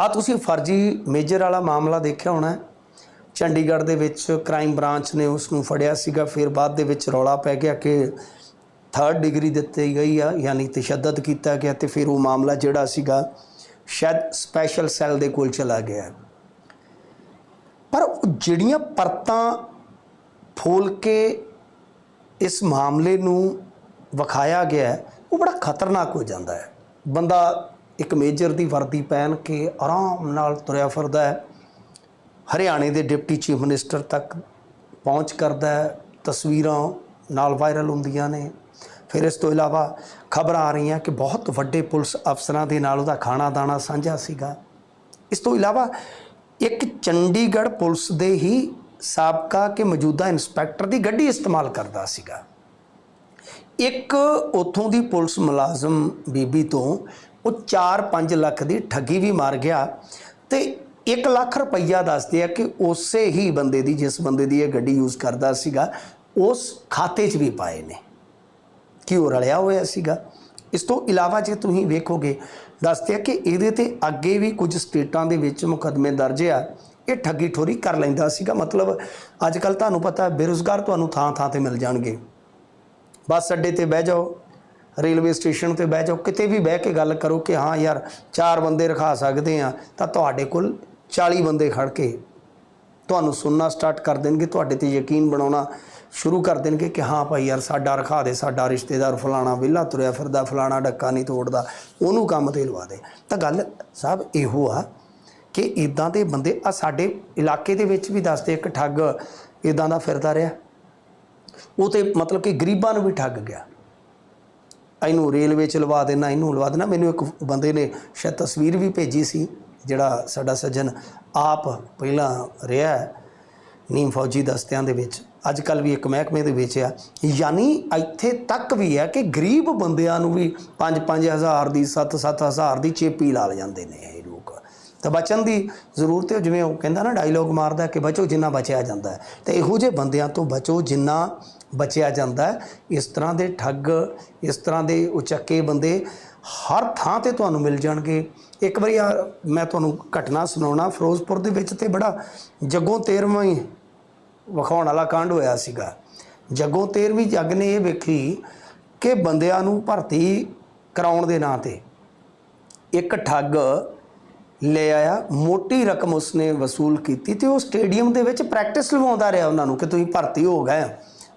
ਆ ਤੁਸੀਂ ਫਰਜ਼ੀ ਮੇਜਰ ਵਾਲਾ ਮਾਮਲਾ ਦੇਖਿਆ ਹੋਣਾ ਚੰਡੀਗੜ੍ਹ ਦੇ ਵਿੱਚ ਕ੍ਰਾਈਮ ਬ੍ਰਾਂਚ ਨੇ ਉਸ ਨੂੰ ਫੜਿਆ ਸੀਗਾ, ਫਿਰ ਬਾਅਦ ਦੇ ਵਿੱਚ ਰੌਲਾ ਪੈ ਗਿਆ ਕਿ ਥਰਡ ਡਿਗਰੀ ਦਿੱਤੀ ਗਈ ਆ, ਯਾਨੀ ਤਸ਼ੱਦਦ ਕੀਤਾ ਗਿਆ ਤੇ ਫਿਰ ਉਹ ਮਾਮਲਾ ਜਿਹੜਾ ਸੀਗਾ, ਸ਼ਾਇਦ ਸਪੈਸ਼ਲ ਸੈੱਲ ਦੇ ਕੋਲ ਚਲਾ ਗਿਆ ਪਰ ਜਿਹੜੀਆਂ ਪਰਤਾਂ ਫੋਲ ਕੇ ਇਸ ਮਾਮਲੇ ਨੂੰ ਵਿਖਾਇਆ ਗਿਆ ਉਹ ਬੜਾ ਖਤਰਨਾਕ ਹੋ ਜਾਂਦਾ ਹੈ। ਬੰਦਾ ਇੱਕ ਮੇਜਰ ਦੀ ਵਰਦੀ ਪਹਿਨ ਕੇ ਆਰਾਮ ਨਾਲ ਤੁਰਿਆ ਫਿਰਦਾ ਹੈ। ਹਰਿਆਣੇ ਦੇ ਡਿਪਟੀ ਚੀਫ ਮਿਨਿਸਟਰ ਤੱਕ ਪਹੁੰਚ ਕਰਦਾ ਹੈ। ਤਸਵੀਰਾਂ ਨਾਲ ਵਾਇਰਲ ਹੁੰਦੀਆਂ ਨੇ। ਫਿਰ ਇਸ ਤੋਂ ਇਲਾਵਾ ਖਬਰਾਂ ਆ ਰਹੀਆਂ ਕਿ ਬਹੁਤ ਵੱਡੇ ਪੁਲਿਸ ਅਫਸਰਾਂ ਦੇ ਨਾਲ ਉਹਦਾ ਖਾਣਾ ਦਾਣਾ ਸਾਂਝਾ ਸੀਗਾ। ਇਸ ਤੋਂ ਇਲਾਵਾ ਇੱਕ ਚੰਡੀਗੜ੍ਹ ਪੁਲਿਸ ਦੇ ਹੀ ਸਾਬਕਾ ਕਿ ਮੌਜੂਦਾ ਇੰਸਪੈਕਟਰ ਦੀ ਗੱਡੀ ਇਸਤੇਮਾਲ ਕਰਦਾ ਸੀਗਾ। ਇੱਕ ਉਥੋਂ ਦੀ ਪੁਲਿਸ ਮੁਲਾਜ਼ਮ ਬੀਬੀ ਤੋਂ ਉਹ 4-5 ਲੱਖ ਦੀ ਠੱਗੀ ਵੀ ਮਾਰ ਗਿਆ ਤੇ 1 ਲੱਖ ਰੁਪਈਆ ਦੱਸਦੇ ਆ ਕਿ ਉਸੇ ਹੀ ਬੰਦੇ ਦੀ, ਜਿਸ ਬੰਦੇ ਦੀ ਇਹ ਗੱਡੀ ਯੂਜ਼ ਕਰਦਾ ਸੀਗਾ, ਉਸ ਖਾਤੇ 'ਚ ਵੀ ਪਾਏ ਨੇ। ਕਿ ਉਹ ਰਲਿਆ ਹੋਇਆ ਸੀਗਾ? ਇਸ ਤੋਂ ਇਲਾਵਾ ਜੇ ਤੁਸੀਂ ਵੇਖੋਗੇ, ਦੱਸਦੇ ਆ ਕਿ ਇਹਦੇ ਤੇ ਅੱਗੇ ਵੀ ਕੁਝ ਸਟੇਟਾਂ ਦੇ ਵਿੱਚ ਮੁਕੱਦਮੇ ਦਰਜ ਆ। ਇਹ ਠੱਗੀ ਠੋਰੀ ਕਰ ਲੈਂਦਾ ਸੀਗਾ। ਮਤਲਬ ਅੱਜ ਕੱਲ ਤੁਹਾਨੂੰ ਪਤਾ ਬੇਰੁਜ਼ਗਾਰ ਤੁਹਾਨੂੰ ਥਾਂ ਥਾਂ ਤੇ ਮਿਲ ਜਾਣਗੇ। ਬੱਸ ਅੱਡੇ ਤੇ ਬਹਿ ਜਾਓ। ਰੇਲਵੇ ਸਟੇਸ਼ਨ ਤੇ ਬਹਿ ਜਾਓ, ਕਿਤੇ ਵੀ ਬਹਿ ਕੇ ਗੱਲ ਕਰੋ ਕਿ ਹਾਂ ਯਾਰ ਚਾਰ ਬੰਦੇ ਰਖਾ ਸਕਦੇ ਆ ਤਾਂ ਤੁਹਾਡੇ ਕੋਲ 40 ਬੰਦੇ ਖੜ ਕੇ ਤੁਹਾਨੂੰ ਸੁਣਨਾ ਸਟਾਰਟ ਕਰ ਦੇਣਗੇ, ਤੁਹਾਡੇ ਤੇ ਯਕੀਨ ਬਣਾਉਣਾ ਸ਼ੁਰੂ ਕਰ ਦੇਣਗੇ ਕਿ ਹਾਂ ਭਾਈ ਯਾਰ ਸਾਡਾ ਰਖਾ ਦੇ, ਸਾਡਾ ਰਿਸ਼ਤੇਦਾਰ ਫਲਾਣਾ ਵਿਹਲਾ ਤੁਰਿਆ ਫਿਰਦਾ, ਫਲਾਣਾ ਡੱਕਾ ਨਹੀਂ ਤੋੜਦਾ, ਉਹਨੂੰ ਕੰਮ ਤੇ ਲਵਾ ਦੇ। ਤਾਂ ਗੱਲ ਸਾਹਿਬ ਇਹੋ ਆ ਕਿ ਇਦਾਂ ਦੇ ਬੰਦੇ ਆ ਸਾਡੇ ਇਲਾਕੇ ਦੇ ਵਿੱਚ ਵੀ ਦੱਸਦੇ ਇੱਕ ਠੱਗ ਇਦਾਂ ਦਾ ਫਿਰਦਾ ਰਿਹਾ। ਉਹ ਤੇ ਮਤਲਬ ਕਿ ਗਰੀਬਾਂ ਨੂੰ ਵੀ ਠੱਗ ਗਿਆ। ਇਹਨੂੰ ਰੇਲਵੇ ਚ ਲਵਾ ਦੇਣਾ, ਇਹਨੂੰ ਲਵਾ ਦੇਣਾ। ਮੈਨੂੰ ਇੱਕ ਬੰਦੇ ਨੇ ਸ਼ਾਇਦ ਤਸਵੀਰ ਵੀ ਭੇਜੀ ਸੀ, ਜਿਹੜਾ ਸਾਡਾ ਸੱਜਣ ਆਪ ਪਹਿਲਾਂ ਰਿਹਾ ਨੀਮ ਫੌਜੀ ਦਸਤਿਆਂ ਦੇ ਵਿੱਚ। ਅੱਜ ਕੱਲ ਵੀ ਇੱਕ ਮਹਿਕਮੇ ਦੇ ਵਿੱਚ ਆ। ਯਾਨੀ ਇੱਥੇ ਤੱਕ ਵੀ ਹੈ ਕਿ ਗਰੀਬ ਬੰਦਿਆਂ ਨੂੰ ਵੀ 5-5000 ਦੀ 7-7000 ਦੀ ਚੇਪੀ ਲਾ ਲ ਜਾਂਦੇ ਨੇ ਇਹ ਲੋਕ। ਤਾਂ ਬਚਣ ਦੀ ਜ਼ਰੂਰਤ ਹੈ, ਜਿਵੇਂ ਉਹ ਕਹਿੰਦਾ ਨਾ ਡਾਇਲੋਗ ਮਾਰਦਾ ਕਿ ਬਚੋ ਜਿੰਨਾ ਬਚਿਆ ਜਾਂਦਾ ਹੈ। ਤੇ ਇਹੋ ਜਿਹੇ ਬੰਦਿਆਂ ਤੋਂ ਬਚੋ ਜਿੰਨਾ ਬਚਿਆ ਜਾਂਦਾ ਹੈ। ਇਸ ਤਰ੍ਹਾਂ ਦੇ ਠੱਗ, ਇਸ ਤਰ੍ਹਾਂ ਦੇ ਉਚੱਕੇ ਬੰਦੇ ਹਰ ਥਾਂ ਤੇ ਤੁਹਾਨੂੰ ਮਿਲ ਜਾਣਗੇ। ਇੱਕ ਵਾਰੀ ਆ, ਮੈਂ ਤੁਹਾਨੂੰ ਘਟਨਾ ਸੁਣਾਉਣਾ। ਫਿਰੋਜ਼ਪੁਰ ਦੇ ਵਿੱਚ ਤੇ ਬੜਾ ਜੱਗੋਂ 13ਵਾਂ ਹੀ ਵਿਖਾਉਣ ਵਾਲਾ ਕਾਂਡ ਹੋਇਆ ਸੀਗਾ। ਜੱਗੋਂ 13ਵੀਂ ਜੱਗ ਨੇ ਇਹ ਵੇਖੀ ਕਿ ਬੰਦਿਆਂ ਨੂੰ ਭਰਤੀ ਕਰਾਉਣ ਦੇ ਨਾਂ ਤੇ ਇੱਕ ਠੱਗ ਲੈ ਆਇਆ। ਮੋਟੀ ਰਕਮ ਉਸਨੇ ਵਸੂਲ ਕੀਤੀ ਤੇ ਉਹ ਸਟੇਡੀਅਮ ਦੇ ਵਿੱਚ ਪ੍ਰੈਕਟਿਸ ਲਵਾਉਂਦਾ ਰਿਹਾ। ਉਹਨਾਂ ਨੂੰ ਕਿ ਤੁਸੀਂ ਭਰਤੀ ਹੋ ਗਏ। ਆ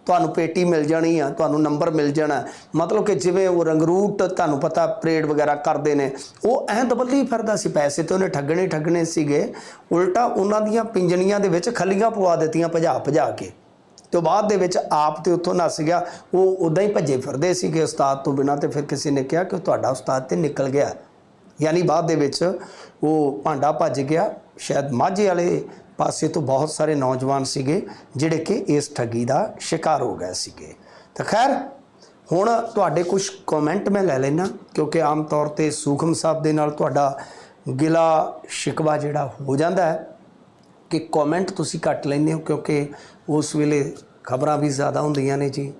ਤੁਹਾਨੂੰ ਪੇਟੀ ਮਿਲ ਜਾਣੀ ਆ, ਤੁਹਾਨੂੰ ਨੰਬਰ ਮਿਲ ਜਾਣਾ ਮਤਲਬ ਕਿ ਜਿਵੇਂ ਉਹ ਰੰਗਰੂਟ ਤੁਹਾਨੂੰ ਪਤਾ ਪਰੇਡ ਵਗੈਰਾ ਕਰਦੇ ਨੇ, ਉਹ ਐਂ ਦਬੱਲੀ ਫਿਰਦਾ ਸੀ, ਪੈਸੇ ਤੇ ਉਹਨੇ ਠੱਗਣੇ ਠੱਗਣੇ ਸੀਗੇ। ਉਲਟਾ ਉਹਨਾਂ ਦੀਆਂ ਪਿੰਜਣੀਆਂ ਦੇ ਵਿੱਚ ਖੱਲੀਆਂ ਪਵਾ ਦਿੱਤੀਆਂ ਭਜਾ ਭਜਾ ਕੇ। ਤੇ ਬਾਅਦ ਦੇ ਵਿੱਚ ਆਪ ਤੇ ਉੱਥੋਂ ਨੱਸ ਗਿਆ। ਉਹ ਉਦਾਂ ਹੀ ਭੱਜੇ ਫਿਰਦੇ ਸੀਗੇ ਉਸਤਾਦ ਤੋਂ ਬਿਨਾਂ ਤੇ ਫਿਰ ਕਿਸੇ ਨੇ ਕਿਹਾ ਕਿ ਤੁਹਾਡਾ ਉਸਤਾਦ ਤੇ ਨਿਕਲ ਗਿਆ। ਯਾਨੀ ਬਾਅਦ ਦੇ ਵਿੱਚ ਉਹ ਭਾਂਡਾ ਭੱਜ ਗਿਆ। ਸ਼ਾਇਦ ਮਾਝੇ ਵਾਲੇ ਪਾਸੇ ਤੋਂ ਬਹੁਤ ਸਾਰੇ ਨੌਜਵਾਨ ਸੀਗੇ, ਜਿਹੜੇ ਕਿ ਇਸ ਠੱਗੀ ਦਾ ਸ਼ਿਕਾਰ ਹੋ ਗਏ ਸੀਗੇ। ਤਾਂ ਖੈਰ, ਹੁਣ ਤੁਹਾਡੇ ਕੁਝ ਕਮੈਂਟ ਮੈਂ ਲੈ ਲੈਣਾ ਕਿਉਂਕਿ ਆਮ ਤੌਰ ਤੇ ਸੂਖਮ ਸਾਹਿਬ ਦੇ ਨਾਲ ਤੁਹਾਡਾ ਗਿਲਾ ਸ਼ਿਕਵਾ ਜਿਹੜਾ ਹੋ ਜਾਂਦਾ ਹੈ, ਕਿ ਕਮੈਂਟ ਤੁਸੀਂ ਕੱਟ ਲੈਂਦੇ ਹੋ, ਕਿਉਂਕਿ ਉਸ ਵੇਲੇ ਖਬਰਾਂ ਵੀ ਜ਼ਿਆਦਾ ਹੁੰਦੀਆਂ ਨੇ ਜੀ।